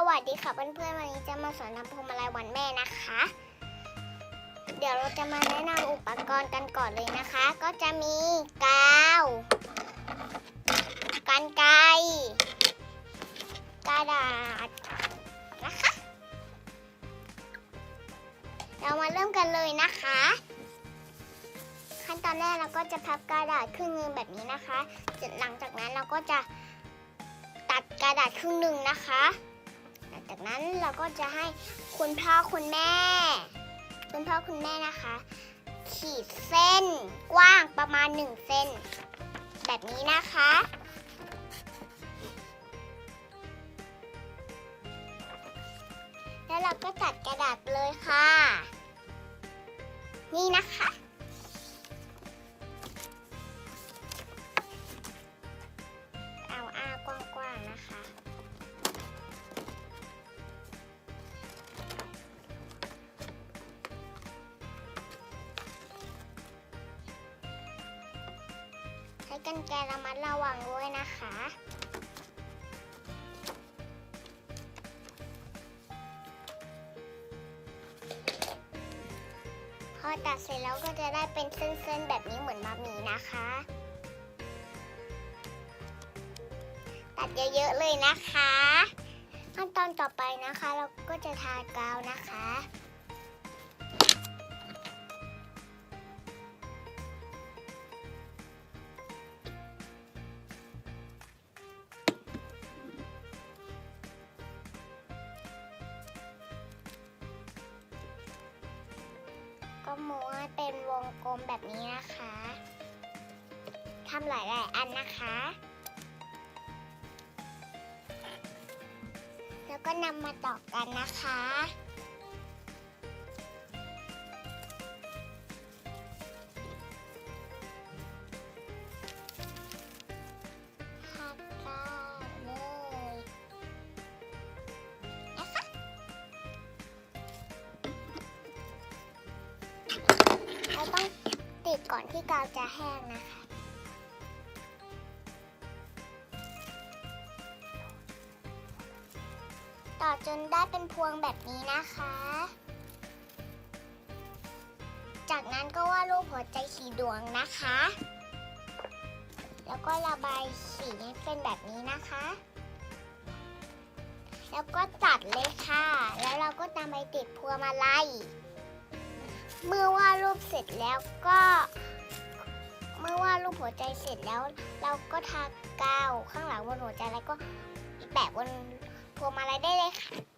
สวัสดีค่ะเพื่อนๆวันนี้จะมาสอนทำพวงมาลัยวันแม่นะคะ เดี๋ยวเราจะมาแนะนำอุปกรณ์กันก่อนเลยนะคะ ก็จะมีกาวกันไกรกระดาษนะคะ เรามาเริ่มกันเลยนะคะ ขั้นตอนแรกเราก็จะพับกระดาษครึ่งหนึงแบบนี้นะคะหลังจากนั้นเราก็จะตัดกระดาษครึ่งหนึ่งนะคะ จากนั้นเราก็จะให้คุณพ่อคุณแม่ คุณพ่อคุณแม่นะคะ ขีดเส้นกว้างประมาณ1เส้น แบบนี้นะคะ แล้วเราก็ตัดกระดาษเลยค่ะ นี่นะคะ กันไกรระมัดระวังด้วยนะคะ พอตัดเสร็จแล้วก็จะได้เป็นเส้นๆแบบนี้เหมือนบะหมี่นะคะ ตัดเยอะๆเลยนะคะ ขั้นตอนต่อไปนะคะ เราก็จะทากาวนะคะ ก็ม้วนเป็นวงกลมแบบนี้นะคะทำหลายๆอันนะคะ แล้วก็นำมาต่อกันนะคะ ก่อนที่กาวจะแห้งนะคะ ต่อจนได้เป็นพวงแบบนี้นะคะ จากนั้นก็วาดรูปหัวใจสีดวงนะคะ แล้วก็ระบายสีให้เป็นแบบนี้นะคะ แล้วก็จัดเลยค่ะ แล้วเราก็นำไปติดพวงมาลัย เมื่อวาดรูปเสร็จแล้วก็ เมื่อวาดรูปหัวใจเสร็จแล้ว เราก็ทากาวข้างหลังบนหัวใจแล้วก็แปะบนพวงมาลัยได้เลยค่ะ